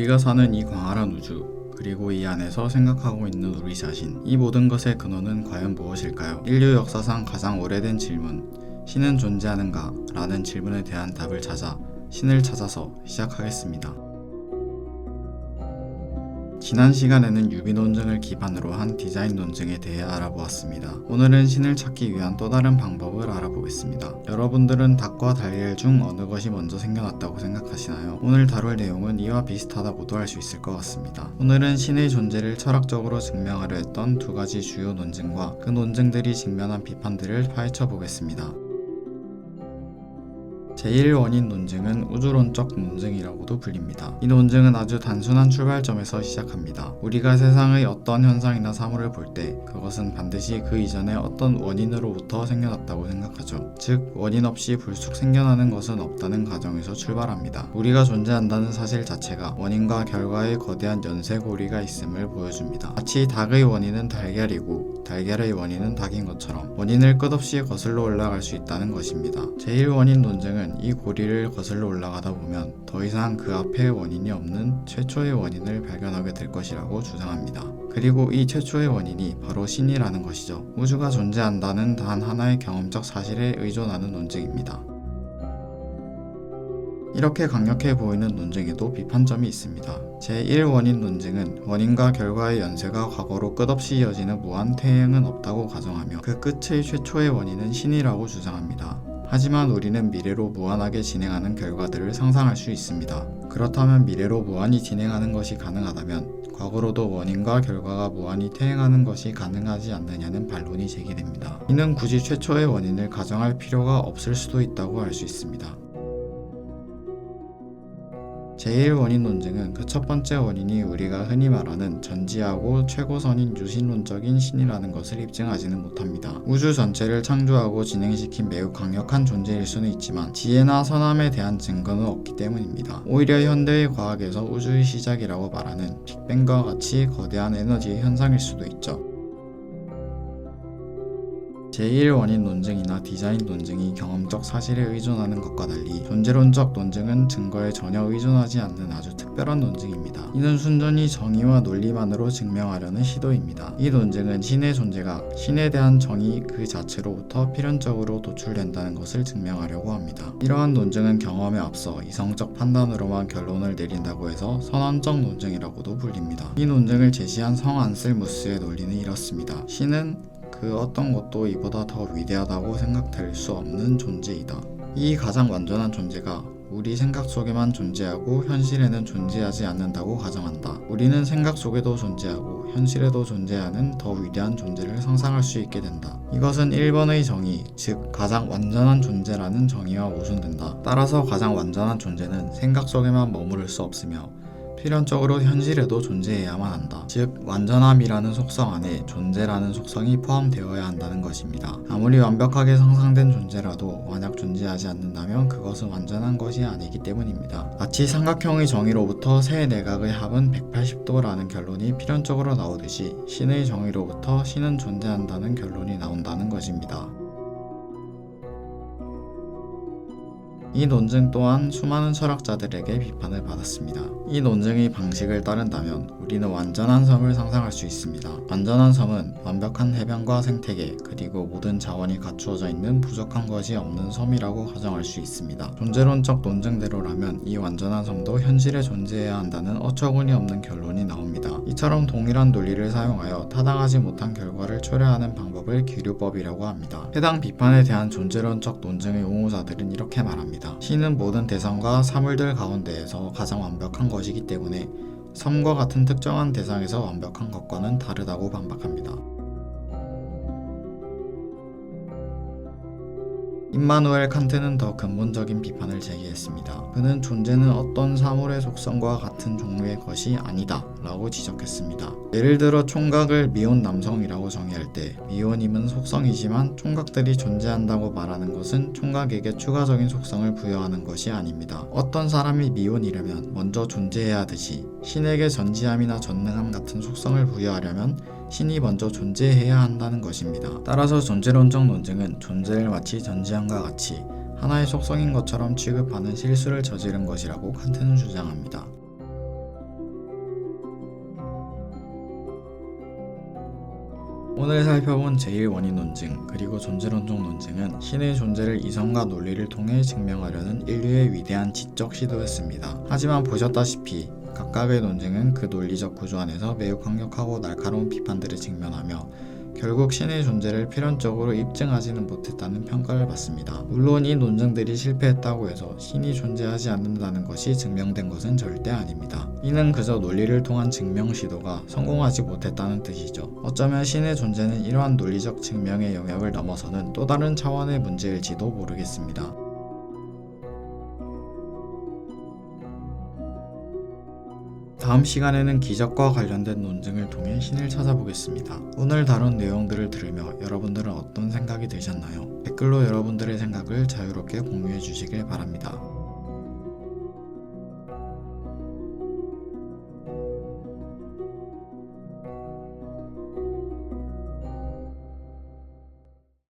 우리가 사는 이 광활한 우주, 그리고 이 안에서 생각하고 있는 우리 자신, 이 모든 것의 근원은 과연 무엇일까요? 인류 역사상 가장 오래된 질문, 신은 존재하는가? 라는 질문에 대한 답을 찾아 신을 찾아서 시작하겠습니다. 지난 시간에는 유비 논증을 기반으로 한 디자인 논증에 대해 알아보았습니다. 오늘은 신을 찾기 위한 또 다른 방법을 알아보겠습니다. 여러분들은 닭과 달걀 중 어느 것이 먼저 생겨났다고 생각하시나요? 오늘 다룰 내용은 이와 비슷하다고도 할 수 있을 것 같습니다. 오늘은 신의 존재를 철학적으로 증명하려 했던 두 가지 주요 논증과 그 논증들이 직면한 비판들을 파헤쳐 보겠습니다. 제1원인 논증은 우주론적 논증이라고도 불립니다. 이 논증은 아주 단순한 출발점에서 시작합니다. 우리가 세상의 어떤 현상이나 사물을 볼 때 그것은 반드시 그 이전에 어떤 원인으로부터 생겨났다고 생각하죠. 즉, 원인 없이 불쑥 생겨나는 것은 없다는 가정에서 출발합니다. 우리가 존재한다는 사실 자체가 원인과 결과의 거대한 연쇄고리가 있음을 보여줍니다. 마치 닭의 원인은 달걀이고 달걀의 원인은 닭인 것처럼 원인을 끝없이 거슬러 올라갈 수 있다는 것입니다. 제1원인 논증은 이 고리를 거슬러 올라가다 보면 더 이상 그 앞에 원인이 없는 최초의 원인을 발견하게 될 것이라고 주장합니다. 그리고 이 최초의 원인이 바로 신이라는 것이죠. 우주가 존재한다는 단 하나의 경험적 사실에 의존하는 논증입니다. 이렇게 강력해 보이는 논증에도 비판점이 있습니다. 제1원인 논증은 원인과 결과의 연쇄가 과거로 끝없이 이어지는 무한 퇴행은 없다고 가정하며 그 끝의 최초의 원인은 신이라고 주장합니다. 하지만 우리는 미래로 무한하게 진행하는 결과들을 상상할 수 있습니다. 그렇다면 미래로 무한히 진행하는 것이 가능하다면 과거로도 원인과 결과가 무한히 퇴행하는 것이 가능하지 않느냐는 반론이 제기됩니다. 이는 굳이 최초의 원인을 가정할 필요가 없을 수도 있다고 할 수 있습니다. 제1원인 논증은 그 첫 번째 원인이 우리가 흔히 말하는 전지하고 최고선인 유신론적인 신이라는 것을 입증하지는 못합니다. 우주 전체를 창조하고 진행시킨 매우 강력한 존재일 수는 있지만 지혜나 선함에 대한 증거는 없기 때문입니다. 오히려 현대의 과학에서 우주의 시작이라고 말하는 빅뱅과 같이 거대한 에너지의 현상일 수도 있죠. 제1 원인 논증이나 디자인 논증이 경험적 사실에 의존하는 것과 달리 존재론적 논증은 증거에 전혀 의존하지 않는 아주 특별한 논증입니다. 이는 순전히 정의와 논리만으로 증명하려는 시도입니다. 이 논증은 신의 존재가 신에 대한 정의 그 자체로부터 필연적으로 도출된다는 것을 증명하려고 합니다. 이러한 논증은 경험에 앞서 이성적 판단으로만 결론을 내린다고 해서 선언적 논증이라고도 불립니다. 이 논증을 제시한 성 안셀무스의 논리는 이렇습니다. 신은 그 어떤 것도 이보다 더 위대하다고 생각될 수 없는 존재이다. 이 가장 완전한 존재가 우리 생각 속에만 존재하고 현실에는 존재하지 않는다고 가정한다. 우리는 생각 속에도 존재하고 현실에도 존재하는 더 위대한 존재를 상상할 수 있게 된다. 이것은 1번의 정의, 즉 가장 완전한 존재라는 정의와 모순된다. 따라서 가장 완전한 존재는 생각 속에만 머무를 수 없으며 필연적으로 현실에도 존재해야만 한다. 즉, 완전함이라는 속성 안에 존재라는 속성이 포함되어야 한다는 것입니다. 아무리 완벽하게 상상된 존재라도 만약 존재하지 않는다면 그것은 완전한 것이 아니기 때문입니다. 마치 삼각형의 정의로부터 세 내각의 합은 180도라는 결론이 필연적으로 나오듯이 신의 정의로부터 신은 존재한다는 결론이 나온다는 것입니다. 이 논증 또한 수많은 철학자들에게 비판을 받았습니다. 이 논증의 방식을 따른다면 우리는 완전한 섬을 상상할 수 있습니다. 완전한 섬은 완벽한 해변과 생태계 그리고 모든 자원이 갖추어져 있는 부족한 것이 없는 섬이라고 가정할 수 있습니다. 존재론적 논증대로라면 이 완전한 섬도 현실에 존재해야 한다는 어처구니 없는 결론이 나옵니다. 이처럼 동일한 논리를 사용하여 타당하지 못한 결과를 초래하는 방법을 기류법이라고 합니다. 해당 비판에 대한 존재론적 논증의 옹호자들은 이렇게 말합니다. 신은 모든 대상과 사물들 가운데에서 가장 완벽한 것이기 때문에 섬과 같은 특정한 대상에서 완벽한 것과는 다르다고 반박합니다. 임마누엘 칸트는 더 근본적인 비판을 제기했습니다. 그는 존재는 어떤 사물의 속성과 같은 종류의 것이 아니다 라고 지적했습니다. 예를 들어 총각을 미혼 남성이라고 정의할 때 미혼임은 속성이지만 총각들이 존재한다고 말하는 것은 총각에게 추가적인 속성을 부여하는 것이 아닙니다. 어떤 사람이 미혼이려면 먼저 존재해야 하듯이 신에게 전지함이나 전능함 같은 속성을 부여하려면 신이 먼저 존재해야 한다는 것입니다. 따라서 존재론적 논증은 존재를 마치 전지함과 같이 하나의 속성인 것처럼 취급하는 실수를 저지른 것이라고 칸트는 주장합니다. 오늘 살펴본 제1원인 논증 그리고 존재론적 논증은 신의 존재를 이성과 논리를 통해 증명하려는 인류의 위대한 지적 시도였습니다. 하지만 보셨다시피 각각의 논증은 그 논리적 구조 안에서 매우 강력하고 날카로운 비판들을 직면하며 결국 신의 존재를 필연적으로 입증하지는 못했다는 평가를 받습니다. 물론 이 논증들이 실패했다고 해서 신이 존재하지 않는다는 것이 증명된 것은 절대 아닙니다. 이는 그저 논리를 통한 증명 시도가 성공하지 못했다는 뜻이죠. 어쩌면 신의 존재는 이러한 논리적 증명의 영역을 넘어서는 또 다른 차원의 문제일지도 모르겠습니다. 다음 시간에는 기적과 관련된 논증을 통해 신을 찾아보겠습니다. 오늘 다룬 내용들을 들으며 여러분들은 어떤 생각이 드셨나요? 댓글로 여러분들의 생각을 자유롭게 공유해 주시길 바랍니다.